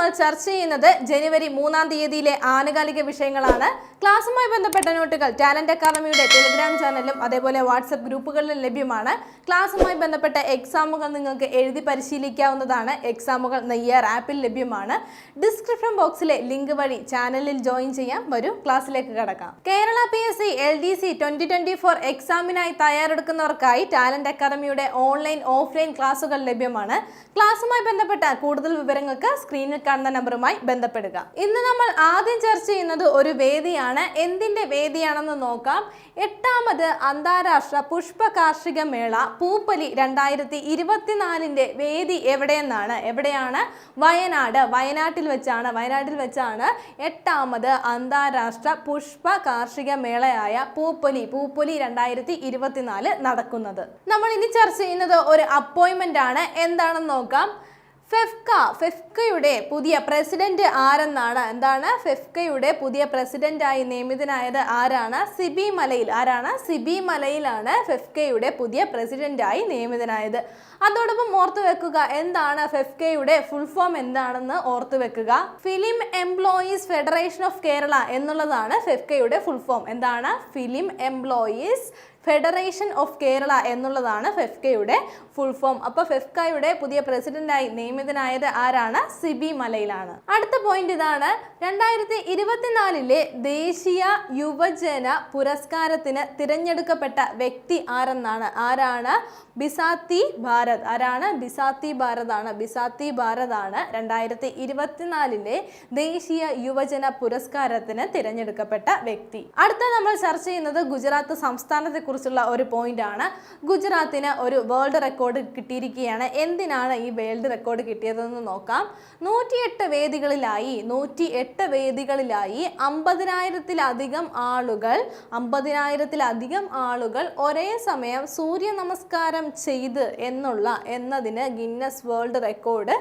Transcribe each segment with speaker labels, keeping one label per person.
Speaker 1: നമ്മൾ ചർച്ച ചെയ്യുന്നത് ജനുവരി മൂന്നാം തീയതിയിലെ ആനുകാലിക വിഷയങ്ങളാണ്. ക്ലാസ്സുമായി ബന്ധപ്പെട്ട നോട്ടുകൾ ടാലന്റ് അക്കാദമിയുടെ ടെലിഗ്രാം ചാനലിലും അതേപോലെ വാട്സപ്പ് ഗ്രൂപ്പുകളിലും ലഭ്യമാണ്. ക്ലാസ്സുമായി ബന്ധപ്പെട്ട എക്സാമുകൾ നിങ്ങൾക്ക് എഴുതി പരിശീലിക്കാവുന്നതാണ്. എക്സാമുകൾ നെയ്യാർ ആപ്പിൽ ലഭ്യമാണ്. ഡിസ്ക്രിപ്ഷൻ ബോക്സിലെ ലിങ്ക് വഴി ചാനലിൽ ജോയിൻ ചെയ്യാം. വരും ക്ലാസ്സിലേക്ക് കടക്കാം. Kerala P S C L D C twenty twenty four എക്സാമിനായി തയ്യാറെടുക്കുന്നവർക്കായി ടാലന്റ് അക്കാദമിയുടെ ഓൺലൈൻ ഓഫ്ലൈൻ ക്ലാസ്സുകൾ ലഭ്യമാണ്. ക്ലാസ്സുമായി ബന്ധപ്പെട്ട കൂടുതൽ വിവരങ്ങൾക്ക് സ്ക്രീനിൽ കാണുന്ന നമ്പറുമായി ബന്ധപ്പെടുക. ഇന്ന് നമ്മൾ ആദ്യം ചർച്ച ചെയ്യുന്നത് ഒരു വേദിയാണ്. എന്തിന്റെ വേദിയാണെന്ന് നോക്കാം. എട്ടാമത് അന്താരാഷ്ട്ര പുഷ്പ കാർഷിക മേള പൂപ്പലി രണ്ടായിരത്തി ഇരുപത്തിനാലിന്റെ വേദി എവിടെയെന്നാണ്. എവിടെയാണ്? വയനാട്. വയനാട്ടിൽ വെച്ചാണ്. വയനാട്ടിൽ വെച്ചാണ് എട്ടാമത് അന്താരാഷ്ട്ര പുഷ്പ കാർഷിക മേളയായ പൂപ്പൊലി പൂപ്പൊലി രണ്ടായിരത്തി ഇരുപത്തിനാല് നടക്കുന്നത്. നമ്മൾ ഇനി ചർച്ച ചെയ്യുന്നത് ഒരു അപ്പോയിന്റ്മെന്റ് ആണ് എന്താണെന്ന് നോക്കാം. ഫെഫ്ക ഫെഫ്കയുടെ പുതിയ പ്രസിഡന്റ് ആരെന്നാണ്? എന്താണ് ഫെഫ്കയുടെ പുതിയ പ്രസിഡന്റായി നിയമിതനായത് ആരാണ്? സിബി മലയിൽ ആരാണ്? സിബി മലയിലാണ് ഫെഫ്കയുടെ പുതിയ പ്രസിഡന്റായി നിയമിതനായത്. അതോടൊപ്പം ഓർത്തു വെക്കുക എന്താണ് ഫെഫ്കയുടെ ഫുൾ ഫോം എന്താണെന്ന് ഓർത്തു വെക്കുക. Film employees federation of Kerala എന്നുള്ളതാണ് ഫെഫ്കയുടെ ഫുൾ ഫോം. എന്താണ്? Film employees federation of Kerala എന്നുള്ളതാണ് ഫെഫ്കയുടെ ഫുൾ ഫോം അപ്പോൾ ഫെഫ്കയുടെ പുതിയ പ്രസിഡന്റായി നിയമിതനായത് ആരാണ്? സിബി മലയിലാണ്. അടുത്ത പോയിന്റ് ഇതാണ്. രണ്ടായിരത്തി ഇരുപത്തിനാലിലെ ദേശീയ യുവജന പുരസ്കാരത്തിന് തിരഞ്ഞെടുക്കപ്പെട്ട വ്യക്തി ആരെന്നാണ്? ആരാണ്? ബിസാത്തി ഭാരത്. ആരാണ്? ബിസാത്തി ഭാരത് ആണ് ബിസാത്തി ഭാരത് ആണ് രണ്ടായിരത്തി ഇരുപത്തിനാലിലെ ദേശീയ യുവജന പുരസ്കാരത്തിന് തിരഞ്ഞെടുക്കപ്പെട്ട വ്യക്തി. അടുത്ത നമ്മൾ ചർച്ച ചെയ്യുന്നത് ഗുജറാത്ത് സംസ്ഥാനത്തെ കുറിച്ചുള്ള ഒരു പോയിന്റ് ആണ് ഗുജറാത്തിന് ഒരു വേൾഡ് റെക്കോർഡ് കിട്ടിയിരിക്കുകയാണ്. എന്തിനാണ് ഈ വേൾഡ് റെക്കോർഡ് കിട്ടിയതെന്ന് നോക്കാം. നൂറ്റിയെട്ട് വേദികളിലായി നൂറ്റി എട്ട് വേദികളിലായി അമ്പതിനായിരത്തിലധികം ആളുകൾ അമ്പതിനായിരത്തിലധികം ആളുകൾ ഒരേ സമയം സൂര്യ നമസ്കാരം ചെയ്ത് എന്നുള്ള എന്നതിന് ഗിന്നസ് വേൾഡ് റെക്കോർഡ്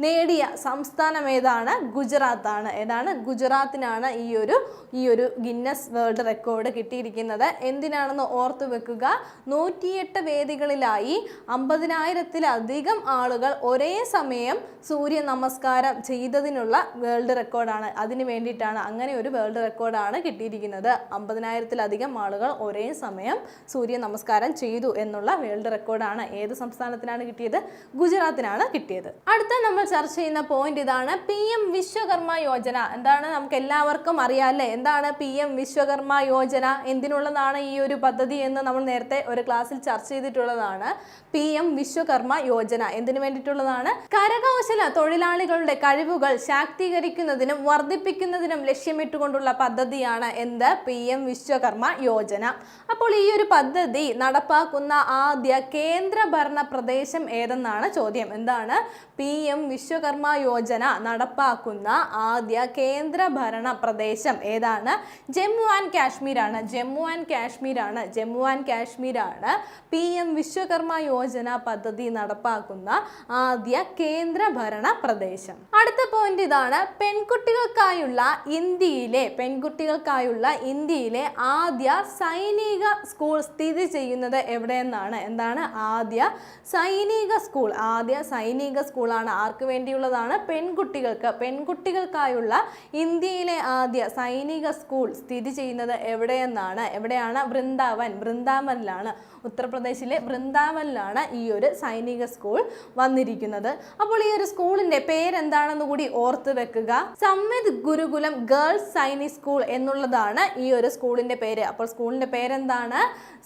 Speaker 1: നേടിയ സംസ്ഥാനം ഏതാണ്? ഗുജറാത്താണ്. ഏതാണ്? ഗുജറാത്തിനാണ് ഈ ഒരു ഈ ഒരു ഗിന്നസ് വേൾഡ് റെക്കോർഡ് കിട്ടിയിരിക്കുന്നത്. എന്തിനാണെന്ന് ഓർത്തു വെക്കുക. നൂറ്റിയെട്ട് വേദികളിലായി അമ്പതിനായിരത്തിലധികം ആളുകൾ ഒരേ സമയം സൂര്യ നമസ്കാരം ചെയ്തതിനുള്ള വേൾഡ് റെക്കോർഡാണ്. അതിന് വേണ്ടിയിട്ടാണ് അങ്ങനെ ഒരു വേൾഡ് റെക്കോർഡാണ് കിട്ടിയിരിക്കുന്നത്. അമ്പതിനായിരത്തിലധികം ആളുകൾ ഒരേ സമയം സൂര്യ നമസ്കാരം ചെയ്തു എന്നുള്ള വേൾഡ് റെക്കോർഡാണ് ഏത് സംസ്ഥാനത്തിനാണ് കിട്ടിയത്? ഗുജറാത്തിനാണ് കിട്ടിയത്. അടുത്ത നമ്മൾ ചർച്ച ചെയ്യുന്ന പോയിന്റ് ഇതാണ് പി എം വിശ്വകർമ്മ യോജന. എന്താണ് നമുക്ക് എല്ലാവർക്കും അറിയാം അല്ലേ? എന്താണ് പി എം വിശ്വകർമ്മ യോജന? എന്തിനുള്ളതാണ് ഈ ഒരു പദ്ധതി എന്ന് നമ്മൾ നേരത്തെ ഒരു ക്ലാസ്സിൽ ചർച്ച ചെയ്തിട്ടുള്ളതാണ്. പി എം വിശ്വകർമ്മ യോജന എന്തിനു വേണ്ടിയിട്ടുള്ളതാണ്? കരകൗശല തൊഴിലാളികളുടെ കഴിവുകൾ ശാക്തീകരിക്കുന്നതിനും വർദ്ധിപ്പിക്കുന്നതിനും ലക്ഷ്യമിട്ടുകൊണ്ടുള്ള പദ്ധതിയാണ് എന്ത്? P M Vishwakarma Yojana. അപ്പോൾ ഈ ഒരു പദ്ധതി നടപ്പാക്കുന്ന ആദ്യ കേന്ദ്ര ഭരണ പ്രദേശം ഏതെന്നാണ് ചോദ്യം? എന്താണ്? പി എം വിശ്വകർമ്മ യോജന നടപ്പാക്കുന്ന ആദ്യ കേന്ദ്ര ഭരണ പ്രദേശം ഏതാണ്? ജമ്മു ആൻഡ് കാശ്മീർ ആണ് ജമ്മു ആൻഡ് കാശ്മീർ ആണ് ജമ്മു ആൻഡ് കാശ്മീരാണ്. പി എം വിശ്വകർമ്മ യോജന പദ്ധതി നടപ്പാക്കുന്ന ആദ്യ കേന്ദ്ര ഭരണ പ്രദേശം. അടുത്ത പോയിന്റ് ഇതാണ് പെൺകുട്ടികൾക്കായുള്ള ഇന്ത്യയിലെ പെൺകുട്ടികൾക്കായുള്ള ഇന്ത്യയിലെ ആദ്യ സൈനിക സ്കൂൾ സ്ഥിതി ചെയ്യുന്നത് എവിടെയെന്നാണ്? എന്താണ്? ആദ്യ സൈനിക സ്കൂൾ. ആദ്യ സൈനിക സ്കൂളാണ് ആർക്ക് വേണ്ടിയുള്ളതാണ്? പെൺകുട്ടികൾക്ക്. പെൺകുട്ടികൾക്കായുള്ള ഇന്ത്യയിലെ ആദ്യ സൈനിക സ്കൂൾ സ്ഥിതി ചെയ്യുന്നത് എവിടെയെന്നാണ്? എവിടെയാണ്? വൃന്ദാവൻ വൃന്ദാവനിലാണ് ഉത്തർപ്രദേശിലെ വൃന്ദാവനിലാണ് ഈ ഒരു സൈനിക സ്കൂൾ വന്നിരിക്കുന്നത്. അപ്പോൾ ഈ ഒരു സ്കൂളിന്റെ പേരെന്താണെന്ന് കൂടി ഓർത്ത് വെക്കുക. സംവിത് ഗുരുകുലം ഗേൾസ് സൈനിക് സ്കൂൾ എന്നുള്ളതാണ് ഈ ഒരു സ്കൂളിന്റെ പേര്. അപ്പോൾ സ്കൂളിന്റെ പേരെന്താണ്?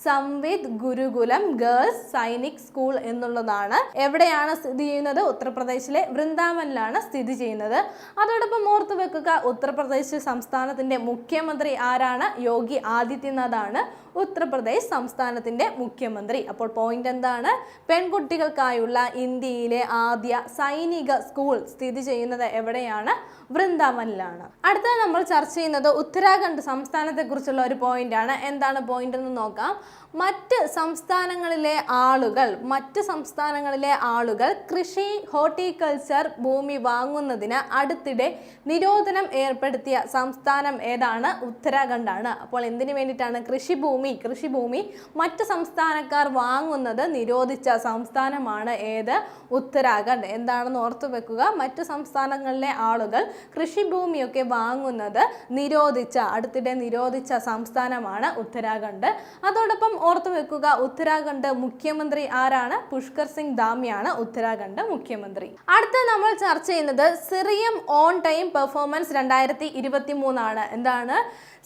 Speaker 1: സംവിത് ഗുരുകുലം ഗേൾസ് സൈനിക് സ്കൂൾ എന്നുള്ളതാണ്. എവിടെയാണ് സ്ഥിതി ചെയ്യുന്നത്? ഉത്തർപ്രദേശിലെ വൃന്ദാവനിലാണ് സ്ഥിതി ചെയ്യുന്നത്. അതോടൊപ്പം ഓർത്ത് വെക്കുക ഉത്തർപ്രദേശ് സംസ്ഥാനത്തിന്റെ മുഖ്യമന്ത്രി ആരാണ്? യോഗി ആദിത്യനാഥ് ആണ് ഉത്തർപ്രദേശ് സംസ്ഥാനത്തിന്റെ മുഖ്യമന്ത്രി. അപ്പോൾ പോയിന്റ് എന്താണ്? പെൺകുട്ടികൾക്കായുള്ള ഇന്ത്യയിലെ ആദ്യ സൈനിക സ്കൂൾ സ്ഥിതി ചെയ്യുന്നത് എവിടെയാണ്? വൃന്ദാവനിലാണ്. അടുത്ത നമ്മൾ ചർച്ച ചെയ്യുന്നത് ഉത്തരാഖണ്ഡ് സംസ്ഥാനത്തെക്കുറിച്ചുള്ള ഒരു പോയിന്റാണ് എന്താണ് പോയിന്റ് എന്ന് നോക്കാം. മറ്റ് സംസ്ഥാനങ്ങളിലെ ആളുകൾ മറ്റ് സംസ്ഥാനങ്ങളിലെ ആളുകൾ കൃഷി ഹോർട്ടിക്കൾച്ചർ ഭൂമി വാങ്ങുന്നതിന് അടുത്തിടെ നിരോധനം ഏർപ്പെടുത്തിയ സംസ്ഥാനം ഏതാണ്? ഉത്തരാഖണ്ഡാണ്. അപ്പോൾ എന്തിനു വേണ്ടിയിട്ടാണ് കൃഷിഭൂമി കൃഷിഭൂമി മറ്റ് സംസ്ഥാനക്കാർ വാങ്ങുന്നത് നിരോധിച്ച സംസ്ഥാനമാണ് ഏത്? ഉത്തരാഖണ്ഡ്. എന്താണെന്ന് ഓർത്തു വെക്കുക. മറ്റ് സംസ്ഥാനങ്ങളിലെ ആളുകൾ കൃഷിഭൂമിയൊക്കെ വാങ്ങുന്നത് നിരോധിച്ച അടുത്തിടെ നിരോധിച്ച സംസ്ഥാനമാണ് ഉത്തരാഖണ്ഡ്. അതോടൊപ്പം ഓർത്തു വെക്കുക. ഉത്തരാഖണ്ഡ് മുഖ്യമന്ത്രി ആരാണ്? പുഷ്കർ സിംഗ് ധാമിയാണ് ഉത്തരാഖണ്ഡ് മുഖ്യമന്ത്രി. അടുത്ത നമ്മൾ ചർച്ച ചെയ്യുന്നത് സിറിയം ഓൺ ടൈം പെർഫോമൻസ് രണ്ടായിരത്തി ഇരുപത്തി മൂന്നാണ് എന്താണ്?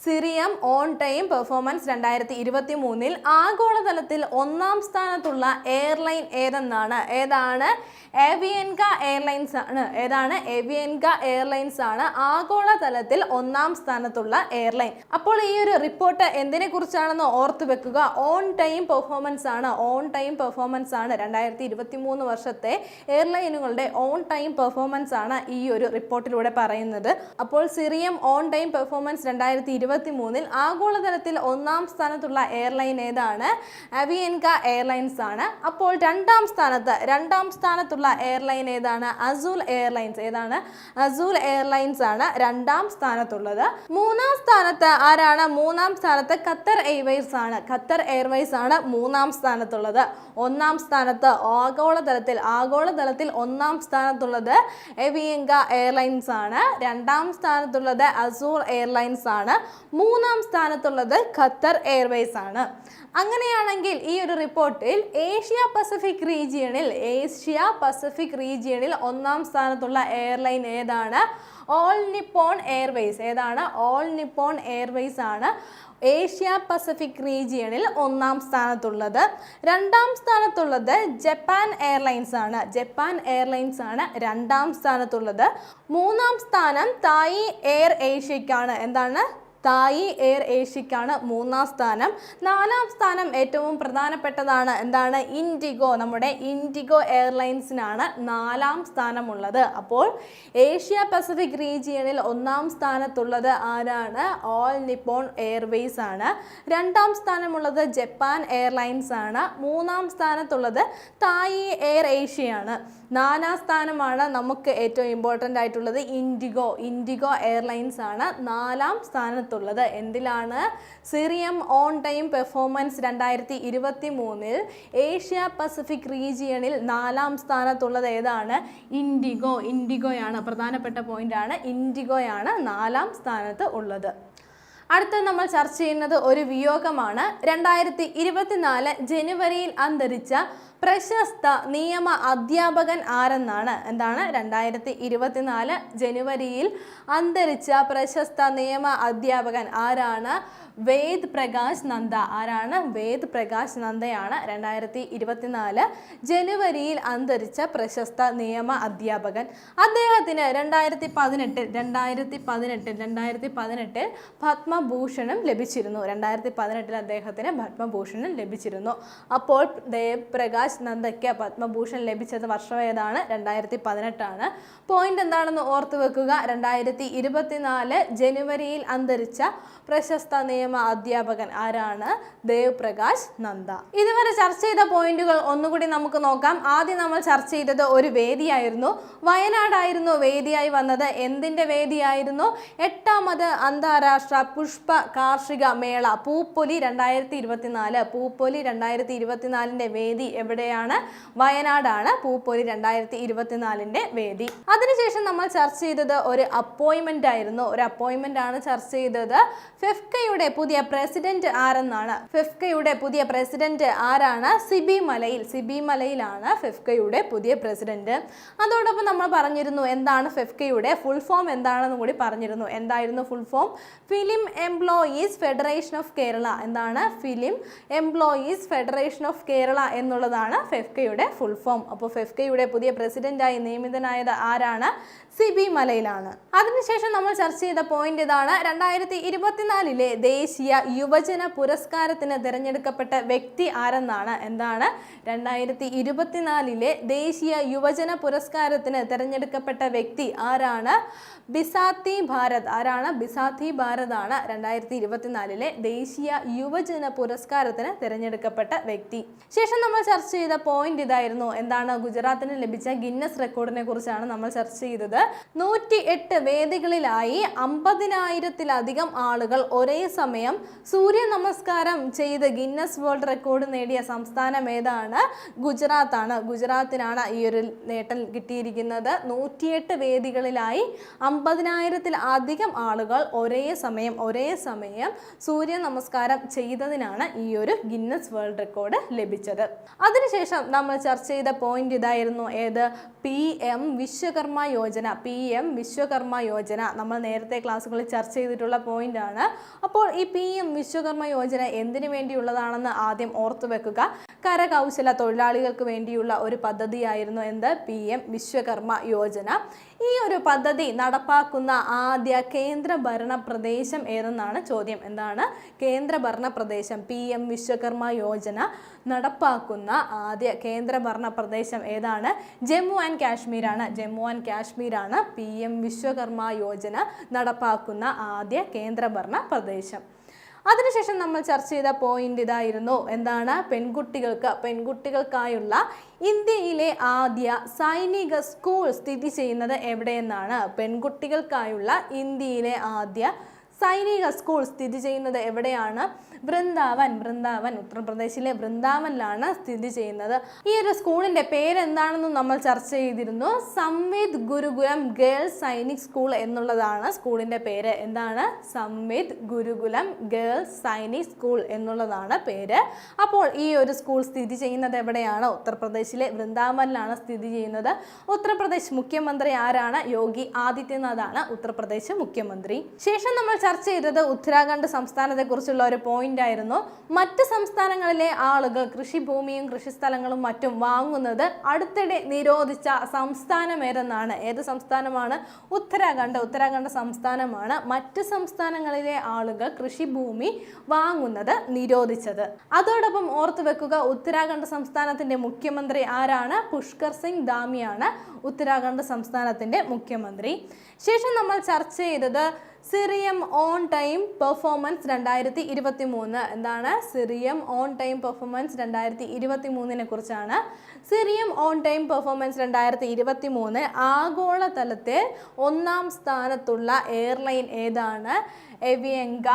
Speaker 1: സിറിയം ഓൺ ടൈം പെർഫോമൻസ് രണ്ടായിരത്തി ഇരുപത്തി മൂന്നിൽ ആഗോളതലത്തിൽ ഒന്നാം സ്ഥാനത്തുള്ള എയർലൈൻ ഏതെന്നാണ്? ഏതാണ്? ഏവിയൻക എയർലൈൻസ് ആണ്. ഏതാണ്? ഏവിയൻക എയർലൈൻസ് ആണ് ആഗോളതലത്തിൽ ഒന്നാം സ്ഥാനത്തുള്ള എയർലൈൻ. അപ്പോൾ ഈ ഒരു റിപ്പോർട്ട് എന്തിനെ കുറിച്ചാണെന്ന് ഓർത്തു വെക്കുക. ഓൺ ടൈം പെർഫോമൻസ് ആണ്. ഓൺ ടൈം പെർഫോമൻസ് ആണ് രണ്ടായിരത്തി ഇരുപത്തി മൂന്ന് വർഷത്തെ എയർലൈനുകളുടെ ഓൺ ടൈം പെർഫോമൻസ് ആണ് ഈ ഒരു റിപ്പോർട്ടിലൂടെ പറയുന്നത്. അപ്പോൾ സിറിയം ഓൺ ടൈം പെർഫോമൻസ് രണ്ടായിരത്തി ഇരുപത്തി മൂന്നിൽ ആഗോളതലത്തിൽ ഒന്നാം സ്ഥാനത്തുള്ള എയർലൈൻ ഏതാണ്? അവിയൻക എയർലൈൻസ് ആണ്. അപ്പോൾ രണ്ടാം സ്ഥാനത്ത് രണ്ടാം സ്ഥാനത്തുള്ള എയർലൈൻ ഏതാണ്? അസൂൽ എയർലൈൻസ് ഏതാണ്? അസൂൽ എയർലൈൻസ് ആണ് രണ്ടാം സ്ഥാനത്തുള്ളത്. മൂന്നാം സ്ഥാനത്ത് ആരാണ്? മൂന്നാം സ്ഥാനത്ത് ഖത്തർ എയർവൈസ് ആണ്. ഖത്തർ എയർവൈസ് ആണ് മൂന്നാം സ്ഥാനത്തുള്ളത്. ഒന്നാം സ്ഥാനത്ത് ആഗോളതലത്തിൽ ആഗോളതലത്തിൽ ഒന്നാം സ്ഥാനത്തുള്ളത് എവിയങ്ക എയർലൈൻസ് ആണ്. രണ്ടാം സ്ഥാനത്തുള്ളത് അസൂർ എയർലൈൻസ് ആണ്. മൂന്നാം സ്ഥാനത്തുള്ളത് ഖത്തർ എയർവേസ് ആണ്. അങ്ങനെയാണെങ്കിൽ ഈ ഒരു റിപ്പോർട്ടിൽ ഏഷ്യ പസഫിക് റീജിയണിൽ ഏഷ്യ പസഫിക് റീജിയണിൽ ഒന്നാം സ്ഥാനത്തുള്ള എയർലൈൻ ഏതാണ്? ഓൾ നിപ്പോൺ എയർവേസ് ഏതാണ്? ഓൾ നിപ്പോൺ എയർവേസ് ആണ് ഏഷ്യ പസഫിക് റീജിയണിൽ ഒന്നാം സ്ഥാനത്തുള്ളത്. രണ്ടാം സ്ഥാനത്തുള്ളത് ജപ്പാൻ എയർലൈൻസ് ആണ്. ജപ്പാൻ എയർലൈൻസ് ആണ് രണ്ടാം സ്ഥാനത്തുള്ളത്. മൂന്നാം സ്ഥാനം തായി എയർ ഏഷ്യക്കാണ്. എന്താണ്? തായി എയർ ഏഷ്യക്കാണ് മൂന്നാം സ്ഥാനം. നാലാം സ്ഥാനം ഏറ്റവും പ്രധാനപ്പെട്ടതാണ് എന്താണ്? ഇൻഡിഗോ നമ്മുടെ ഇൻഡിഗോ എയർലൈൻസിനാണ് നാലാം സ്ഥാനമുള്ളത്. അപ്പോൾ ഏഷ്യ പസഫിക് റീജിയണിൽ ഒന്നാം സ്ഥാനത്തുള്ളത് ആരാണ്? ഓൾ നിപ്പോൺ എയർവേസ് ആണ്. രണ്ടാം സ്ഥാനമുള്ളത് ജപ്പാൻ എയർലൈൻസ് ആണ്. മൂന്നാം സ്ഥാനത്തുള്ളത് തായി എയർ ഏഷ്യയാണ്. നാലാം സ്ഥാനമാണ് നമുക്ക് ഏറ്റവും ഇമ്പോർട്ടന്റ് ആയിട്ടുള്ളത് ഇൻഡിഗോ. ഇൻഡിഗോ എയർലൈൻസ് ആണ് നാലാം സ്ഥാനത്തുള്ളത് എന്തിലാണ്? സിറിയം ഓൺ ടൈം പെർഫോമൻസ് രണ്ടായിരത്തി ഇരുപത്തി മൂന്നിൽ ഏഷ്യ പസഫിക് റീജിയണിൽ നാലാം സ്ഥാനത്തുള്ളത് ഏതാണ്? ഇൻഡിഗോ. ഇൻഡിഗോയാണ് പ്രധാനപ്പെട്ട പോയിന്റാണ്. ഇൻഡിഗോയാണ് നാലാം സ്ഥാനത്ത് ഉള്ളത്. അടുത്ത നമ്മൾ ചർച്ച ചെയ്യുന്നത് ഒരു വിയോഗമാണ്. രണ്ടായിരത്തി ഇരുപത്തിനാല് ജനുവരിയിൽ അന്തരിച്ച പ്രശസ്ത നിയമ അധ്യാപകൻ ആരെന്നാണ്? എന്താണ്? രണ്ടായിരത്തി ഇരുപത്തിനാല് ജനുവരിയിൽ അന്തരിച്ച പ്രശസ്ത നിയമ അധ്യാപകൻ ആരാണ്? വേദ് പ്രകാശ് നന്ദ. ആരാണ്? വേദ് പ്രകാശ് നന്ദയാണ് രണ്ടായിരത്തി ഇരുപത്തിനാല് ജനുവരിയിൽ അന്തരിച്ച പ്രശസ്ത നിയമ അധ്യാപകൻ. അദ്ദേഹത്തിന് രണ്ടായിരത്തി പതിനെട്ടിൽ രണ്ടായിരത്തി പതിനെട്ടിൽ രണ്ടായിരത്തി പതിനെട്ടിൽ പത്മഭൂഷണം ലഭിച്ചിരുന്നു. രണ്ടായിരത്തി പതിനെട്ടിൽ അദ്ദേഹത്തിന് പത്മഭൂഷണം ലഭിച്ചിരുന്നു. അപ്പോൾ ദേവ് പ്രകാശ് നന്ദയ്ക്ക് പത്മഭൂഷൺ ലഭിച്ചത് വർഷം ഏതാണ് രണ്ടായിരത്തി പതിനെട്ടാണ് പോയിന്റ് എന്താണെന്ന് ഓർത്തു വെക്കുക. രണ്ടായിരത്തി ഇരുപത്തിനാല് ജനുവരിയിൽ അന്തരിച്ച പ്രശസ്ത നിയമ അധ്യാപകൻ ആരാണ്? ദേവ് പ്രകാശ് നന്ദ. ഇതുവരെ ചർച്ച ചെയ്ത പോയിന്റുകൾ ഒന്നുകൂടി നമുക്ക് നോക്കാം. ആദ്യം നമ്മൾ ചർച്ച ചെയ്തത് ഒരു വേദിയായിരുന്നു. വയനാടായിരുന്നു വേദിയായി വന്നത്. എന്തിന്റെ വേദിയായിരുന്നു? എട്ടാമത് അന്താരാഷ്ട്ര പുഷ്പ കാർഷിക മേള പൂപ്പൊലി രണ്ടായിരത്തി ഇരുപത്തിനാല് പൂപ്പൊലി രണ്ടായിരത്തി ഇരുപത്തിനാലിന്റെ വേദി എവിടെയാണ് വയനാടാണ് പൂപ്പൊലി രണ്ടായിരത്തി ഇരുപത്തിനാലിന്റെ വേദി. അതിനുശേഷം നമ്മൾ ചർച്ച ചെയ്തത് ഒരു അപ്പോയിന്റ്മെന്റ് ആയിരുന്നു. ഒരു അപ്പോയിന്റ്മെന്റ് ആണ് ചർച്ച ചെയ്തത്. ഫിഫ്കയുടെ പുതിയ പ്രസിഡന്റ് ആരെന്നാണ്? ഫിഫ്കയുടെ പുതിയ പ്രസിഡന്റ് ആരാണ്? സിബി മലയിൽ സിബി മലയിലാണ് ഫിഫ്കയുടെ പുതിയ പ്രസിഡന്റ്. അതോടൊപ്പം നമ്മൾ പറഞ്ഞിരുന്നു എന്താണ് ഫിഫ്കയുടെ ഫുൾ ഫോം എന്താണെന്ന് കൂടി പറഞ്ഞിരുന്നു. എന്തായിരുന്നു full form film employees federation of Kerala. എന്താണ്? Film employees federation of Kerala എന്നുള്ളതാണ് ഫെഫ്കയുടെ ഫുൾ ഫോം അപ്പോൾ ഫെഫ്കയുടെ പുതിയ പ്രസിഡന്റായി നിയമിതനായത് ആരാണ്? സിബി മലയിലാണ്. അതിനുശേഷം നമ്മൾ ചർച്ച ചെയ്ത പോയിന്റ് ഇതാണ്. രണ്ടായിരത്തി ഇരുപത്തിനാലിലെ ദേശീയ യുവജന പുരസ്കാരത്തിന് തിരഞ്ഞെടുക്കപ്പെട്ട വ്യക്തി ആരെന്നാണ്? എന്താണ്? രണ്ടായിരത്തി ഇരുപത്തിനാലിലെ ദേശീയ യുവജന പുരസ്കാരത്തിന് തിരഞ്ഞെടുക്കപ്പെട്ട വ്യക്തി ആരാണ്? ബിസാത്തി ഭാരത്. ആരാണ്? ബിസാത്തി ഭാരത് ആണ് രണ്ടായിരത്തി ഇരുപത്തിനാലിലെ ദേശീയ യുവജന പുരസ്കാരത്തിന് തിരഞ്ഞെടുക്കപ്പെട്ട വ്യക്തി. ശേഷം നമ്മൾ ചർച്ച ചെയ്ത പോയിന്റ് ഇതായിരുന്നു. എന്താണ്? ഗുജറാത്തിന് ലഭിച്ച ഗിന്നസ് റെക്കോർഡിനെ കുറിച്ചാണ് നമ്മൾ ചർച്ച ചെയ്തത്. നൂറ്റി എട്ട് വേദികളിലായി അമ്പതിനായിരത്തിലധികം ആളുകൾ ഒരേ സമയം സൂര്യ നമസ്കാരം ചെയ്ത് ഗിന്നസ് വേൾഡ് റെക്കോർഡ് നേടിയ സംസ്ഥാനം ഏതാണ്? ഗുജറാത്താണ്. ഗുജറാത്തിനാണ് ഈ ഒരു നേട്ടം കിട്ടിയിരിക്കുന്നത്. നൂറ്റിയെട്ട് വേദികളിലായി അമ്പതിനായിരത്തിൽ അധികം ആളുകൾ ഒരേ സമയം ഒരേ സമയം സൂര്യ നമസ്കാരം ചെയ്തതിനാണ് ഈ ഒരു ഗിന്നസ് വേൾഡ് റെക്കോർഡ് ലഭിച്ചത്. അതിനുശേഷം നമ്മൾ ചർച്ച ചെയ്ത പോയിന്റ് ഇതായിരുന്നു. ഏത്? P M Vishwakarma Yojana. P M Vishwakarma Yojana. നമ്മൾ നേരത്തെ ക്ലാസ്സുകളിൽ ചർച്ച ചെയ്തിട്ടുള്ള പോയിന്റ് ആണ്. അപ്പോൾ ഈ പി എം വിശ്വകർമ്മ യോജന എന്തിനു വേണ്ടിയുള്ളതാണെന്ന് ആദ്യം ഓർത്തു വെക്കുക. കരകൗശല തൊഴിലാളികൾക്ക് വേണ്ടിയുള്ള ഒരു പദ്ധതിയായിരുന്നു എന്ത്? P M Vishwakarma Yojana. ഈ ഒരു പദ്ധതി നടപ്പാക്കുന്ന ആദ്യ കേന്ദ്രഭരണ പ്രദേശം ഏതെന്നാണ് ചോദ്യം. എന്താണ്? കേന്ദ്രഭരണ പ്രദേശം പി എം വിശ്വകർമ്മ യോജന നടപ്പാക്കുന്ന ആദ്യ കേന്ദ്രഭരണ പ്രദേശം ഏതാണ്? ജമ്മു ആൻഡ് കാശ്മീരാണ്. ജമ്മു ആൻഡ് കാശ്മീരാണ് പി എം വിശ്വകർമ്മ യോജന നടപ്പാക്കുന്ന ആദ്യ കേന്ദ്രഭരണ പ്രദേശം. അതിനുശേഷം നമ്മൾ ചർച്ച ചെയ്ത പോയിന്റ് ഇതായിരുന്നു. എന്താണ്? പെൺകുട്ടികൾക്ക് പെൺകുട്ടികൾക്കായുള്ള ഇന്ത്യയിലെ ആദ്യ സൈനിക സ്കൂൾ സ്ഥിതി ചെയ്യുന്നത് എവിടെയെന്നാണ്? പെൺകുട്ടികൾക്കായുള്ള ഇന്ത്യയിലെ ആദ്യ സൈനിക സ്കൂൾ സ്ഥിതി ചെയ്യുന്നത് എവിടെയാണ്? വൃന്ദാവൻ വൃന്ദാവൻ ഉത്തർപ്രദേശിലെ വൃന്ദാവനിലാണ് സ്ഥിതി ചെയ്യുന്നത്. ഈ ഒരു സ്കൂളിന്റെ പേരെന്താണെന്ന് നമ്മൾ ചർച്ച ചെയ്തിരുന്നു. സംവേദ് ഗുരുകുലം ഗേൾസ് സൈനിക് സ്കൂൾ എന്നുള്ളതാണ് സ്കൂളിന്റെ പേര്. എന്താണ്? സംവേദ് ഗുരുകുലം ഗേൾസ് സൈനിക് സ്കൂൾ എന്നുള്ളതാണ് പേര്. അപ്പോൾ ഈ ഒരു സ്കൂൾ സ്ഥിതി ചെയ്യുന്നത് എവിടെയാണ്? ഉത്തർപ്രദേശിലെ വൃന്ദാവനിലാണ് സ്ഥിതി ചെയ്യുന്നത്. ഉത്തർപ്രദേശ് മുഖ്യമന്ത്രി ആരാണ്? യോഗി ആദിത്യനാഥാണ് ഉത്തർപ്രദേശ് മുഖ്യമന്ത്രി. ശേഷം നമ്മൾ ചർച്ച ചെയ്തത് ഉത്തരാഖണ്ഡ് സംസ്ഥാനത്തെ കുറിച്ചുള്ള ഒരു പോയിന്റ് ആയിരുന്നു മറ്റ് സംസ്ഥാനങ്ങളിലെ ആളുകൾ കൃഷിഭൂമിയും കൃഷിസ്ഥലങ്ങളും മറ്റും വാങ്ങുന്നത് അടുത്തിടെ നിരോധിച്ച സംസ്ഥാനം ഏതെന്നാണ് ഏത് സംസ്ഥാനമാണ്? ഉത്തരാഖണ്ഡ്. ഉത്തരാഖണ്ഡ് സംസ്ഥാനമാണ് മറ്റ് സംസ്ഥാനങ്ങളിലെ ആളുകൾ കൃഷിഭൂമി വാങ്ങുന്നത് നിരോധിച്ചത്. അതോടൊപ്പം ഓർത്തു വെക്കുക ഉത്തരാഖണ്ഡ് സംസ്ഥാനത്തിന്റെ മുഖ്യമന്ത്രി ആരാണ്? പുഷ്കർ സിംഗ് ധാമിയാണ്. ഉത്തരാഖണ്ഡ് സംസ്ഥാനത്തിന്റെ മുഖ്യമന്ത്രി. ശേഷം നമ്മൾ ചർച്ച ചെയ്തത് സിറിയം ഓൺ ടൈം പെർഫോമൻസ് രണ്ടായിരത്തി ഇരുപത്തി മൂന്ന് എന്താണ് സിറിയം ഓൺ ടൈം പെർഫോമൻസ് രണ്ടായിരത്തി ഇരുപത്തി മൂന്നിനെ കുറിച്ചാണ്. സിറിയം ഓൺ ടൈം പെർഫോമൻസ് രണ്ടായിരത്തി ഇരുപത്തി മൂന്ന് ആഗോളതലത്തിൽ ഒന്നാം സ്ഥാനത്തുള്ള എയർലൈൻ ഏതാണ്? Avianca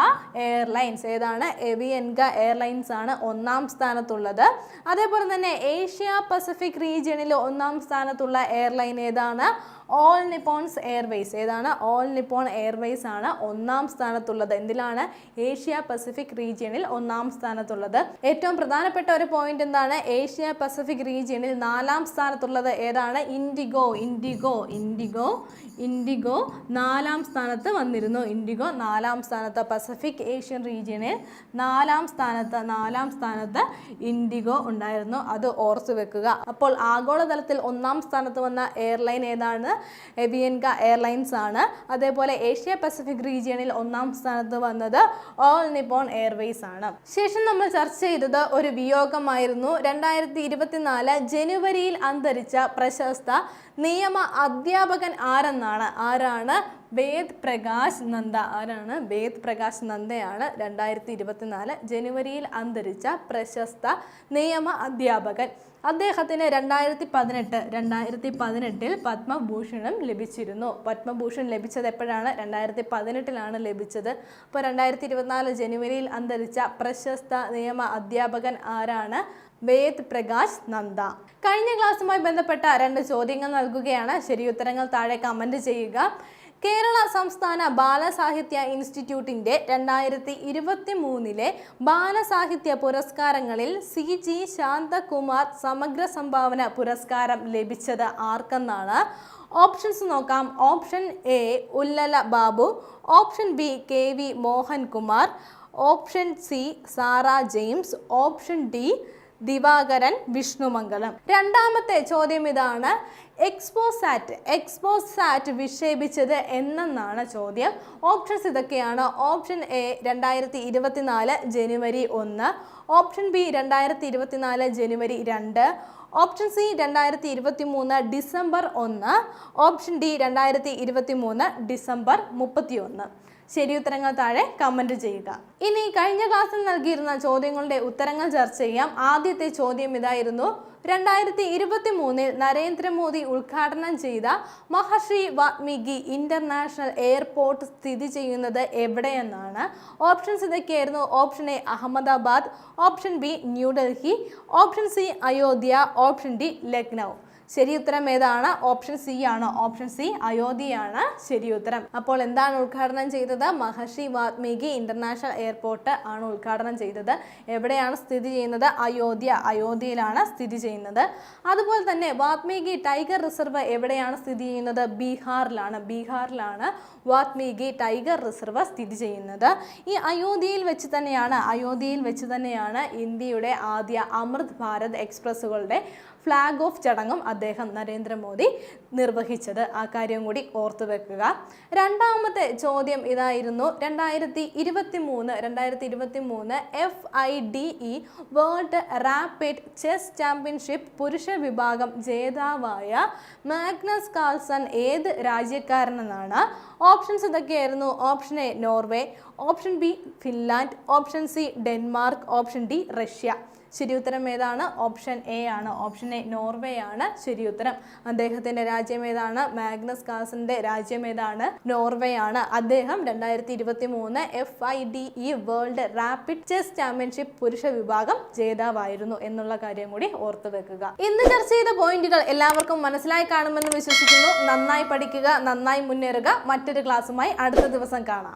Speaker 1: airlines. ഏതാണ്? എവിയൻഗ എയർലൈൻസ് ആണ് ഒന്നാം സ്ഥാനത്തുള്ളത്. അതേപോലെ തന്നെ ഏഷ്യ പസഫിക് റീജിയണിൽ ഒന്നാം സ്ഥാനത്തുള്ള എയർലൈൻ ഏതാണ്? ഓൾ നിപ്പോൺസ് എയർവേസ് ഏതാണ്? ഓൾ നിപ്പോൺ എയർവേസ് ആണ് ഒന്നാം സ്ഥാനത്തുള്ളത്. എന്തിലാണ്? ഏഷ്യ പസഫിക് റീജിയണിൽ ഒന്നാം സ്ഥാനത്തുള്ളത്. ഏറ്റവും പ്രധാനപ്പെട്ട ഒരു പോയിന്റ് എന്താണ്? ഏഷ്യ പസഫിക് റീജിയണിൽ നാലാം സ്ഥാനത്തുള്ളത് ഏതാണ്? ഇൻഡിഗോ ഇൻഡിഗോ ഇൻഡിഗോ ഇൻഡിഗോ നാലാം സ്ഥാനത്ത് വന്നിരുന്നു. ഇൻഡിഗോ നാലാം സ്ഥാനത്ത്. പസഫിക് ഏഷ്യൻ റീജിയണിൽ നാലാം സ്ഥാനത്ത് നാലാം സ്ഥാനത്ത് ഇൻഡിഗോ ഉണ്ടായിരുന്നു. അത് ഓർത്തു വെക്കുക. അപ്പോൾ ആഗോളതലത്തിൽ ഒന്നാം സ്ഥാനത്ത് വന്ന എയർലൈൻ ഏതാണ്? എവിയൻക എയർലൈൻസ് ആണ്. അതേപോലെ ഏഷ്യ പസഫിക് റീജിയണിൽ ഒന്നാം സ്ഥാനത്ത് വന്നത് ഓൾ നിപ്പോൺ എയർവേസ് ആണ്. ശേഷം നമ്മൾ ചർച്ച ചെയ്തത് ഒരു വിയോഗമായിരുന്നു. രണ്ടായിരത്തി ഇരുപത്തിനാല് ജനുവരിയിൽ അന്തരിച്ച പ്രശസ്ത നിയമ അധ്യാപകൻ ആരെന്നാണ്? ആരാണ്? വേദ് പ്രകാശ് നന്ദ. ആരാണ്? വേദ് പ്രകാശ് നന്ദയാണ് രണ്ടായിരത്തി ഇരുപത്തിനാല് ജനുവരിയിൽ അന്തരിച്ച പ്രശസ്ത നിയമ അധ്യാപകൻ. അദ്ദേഹത്തിന് രണ്ടായിരത്തി പതിനെട്ട് രണ്ടായിരത്തി പതിനെട്ടിൽ പത്മഭൂഷണം ലഭിച്ചിരുന്നു. പത്മഭൂഷൺ ലഭിച്ചത് എപ്പോഴാണ്? രണ്ടായിരത്തി പതിനെട്ടിലാണ് ലഭിച്ചത്. അപ്പോൾ രണ്ടായിരത്തി ഇരുപത്തിനാല് ജനുവരിയിൽ അന്തരിച്ച പ്രശസ്ത നിയമ അധ്യാപകൻ ആരാണ്? വേദ് പ്രകാശ് നന്ദ. കഴിഞ്ഞ ക്ലാസ്സുമായി ബന്ധപ്പെട്ട രണ്ട് ചോദ്യങ്ങൾ നൽകുകയാണ്. ശരിയുത്തരങ്ങൾ താഴെ കമന്റ് ചെയ്യുക. കേരള സംസ്ഥാന ബാലസാഹിത്യ ഇൻസ്റ്റിറ്റ്യൂട്ടിന്റെ രണ്ടായിരത്തി ഇരുപത്തി മൂന്നിലെ ബാലസാഹിത്യ പുരസ്കാരങ്ങളിൽ സി ജി ശാന്തകുമാർ സമഗ്ര സംഭാവന പുരസ്കാരം ലഭിച്ചത് ആർക്കെന്നാണ്? ഓപ്ഷൻസ് നോക്കാം. Option A Ullala Babu. Option B K V Mohankumar. Option C Sara James. Option D Divakaran Vishnumangalam. രണ്ടാമത്തെ ചോദ്യം ഇതാണ് എക്സ്പോസാറ്റ് എക്സ്പോസാറ്റ് വിക്ഷേപിച്ചത് എന്നെന്നാണ് ചോദ്യം. ഓപ്ഷൻസ് ഇതൊക്കെയാണ്. ഓപ്ഷൻ എ രണ്ടായിരത്തി ഇരുപത്തിനാല് ജനുവരി ഒന്ന് ഓപ്ഷൻ ബി രണ്ടായിരത്തി ഇരുപത്തിനാല് ജനുവരി രണ്ട് ഓപ്ഷൻ സി രണ്ടായിരത്തി ഇരുപത്തി മൂന്ന് ഡിസംബർ ഒന്ന് ഓപ്ഷൻ ഡി രണ്ടായിരത്തി ഇരുപത്തി മൂന്ന് ഡിസംബർ മുപ്പത്തി ശരി ഉത്തരങ്ങൾ താഴെ കമന്റ് ചെയ്യുക. ഇനി കഴിഞ്ഞ ക്ലാസ്സിൽ നൽകിയിരുന്ന ചോദ്യങ്ങളുടെ ഉത്തരങ്ങൾ ചർച്ച ചെയ്യാം. ആദ്യത്തെ ചോദ്യം ഇതായിരുന്നു. രണ്ടായിരത്തി ഇരുപത്തി മൂന്നിൽ നരേന്ദ്രമോദി ഉദ്ഘാടനം ചെയ്ത മഹർഷി വാത്മീകി ഇന്റർനാഷണൽ എയർപോർട്ട് സ്ഥിതി ചെയ്യുന്നത് എവിടെയെന്നാണ്? ഓപ്ഷൻസ് ഇതൊക്കെയായിരുന്നു. Option A Ahmedabad. Option B New Delhi. Option C Ayodhya. Option D Lucknow. ശരി ഉത്തരം ഏതാണ്? ഓപ്ഷൻ സി ആണ്. ഓപ്ഷൻ സി അയോധ്യയാണ് ശരി ഉത്തരം അപ്പോൾ എന്താണ് ഉദ്ഘാടനം ചെയ്തത്? മഹർഷി വാത്മീകി ഇന്റർനാഷണൽ എയർപോർട്ട് ആണ് ഉദ്ഘാടനം ചെയ്തത്. എവിടെയാണ് സ്ഥിതി ചെയ്യുന്നത്? അയോധ്യ. അയോധ്യയിലാണ് സ്ഥിതി ചെയ്യുന്നത്. അതുപോലെ തന്നെ വാത്മീകി ടൈഗർ റിസർവ് എവിടെയാണ് സ്ഥിതി ചെയ്യുന്നത്? ബീഹാറിലാണ്. ബീഹാറിലാണ് വാത്മീകി ടൈഗർ റിസർവ് സ്ഥിതി ചെയ്യുന്നത്. ഈ അയോധ്യയിൽ വെച്ച് തന്നെയാണ് അയോധ്യയിൽ വെച്ച് തന്നെയാണ് ഇന്ത്യയുടെ ആദ്യ അമൃത് ഭാരത് എക്സ്പ്രസ്സുകളുടെ ഫ്ലാഗ് ഓഫ് ചടങ്ങും അദ്ദേഹം നരേന്ദ്രമോദി നിർവഹിച്ചത്. ആ കാര്യം കൂടി ഓർത്തു വെക്കുക. രണ്ടാമത്തെ ചോദ്യം ഇതായിരുന്നു. രണ്ടായിരത്തി ഇരുപത്തി മൂന്ന് രണ്ടായിരത്തി ഇരുപത്തി മൂന്ന് F I D E world rapid chess championship പുരുഷ വിഭാഗം ജേതാവായ മാഗ്നസ് കാൾസൺ ഏത് രാജ്യക്കാരനെന്നാണ്? ഓപ്ഷൻസ് ഇതൊക്കെയായിരുന്നു option A Norway. Option B Finland. Option C Denmark. Option D Russia. ശരിയുത്തരം ഏതാണ്? ഓപ്ഷൻ എ ആണ്. ഓപ്ഷൻ എ നോർവേ ആണ്. ശരി ഉത്തരം. അദ്ദേഹത്തിന്റെ രാജ്യം ഏതാണ്? മാഗ്നസ് കാസന്റെ രാജ്യം ഏതാണ്? നോർവേ ആണ്. അദ്ദേഹം രണ്ടായിരത്തി ഇരുപത്തി മൂന്ന് F I D E world rapid chess championship പുരുഷ വിഭാഗം ജേതാവായിരുന്നു എന്നുള്ള കാര്യം കൂടി ഓർത്തു വെക്കുക. ഇന്ന് ചർച്ച ചെയ്ത പോയിന്റുകൾ എല്ലാവർക്കും മനസ്സിലായി കാണുമെന്ന് വിശ്വസിക്കുന്നു. നന്നായി പഠിക്കുക നന്നായി മുന്നേറുക. മറ്റൊരു ക്ലാസ്സുമായി അടുത്ത ദിവസം കാണാം.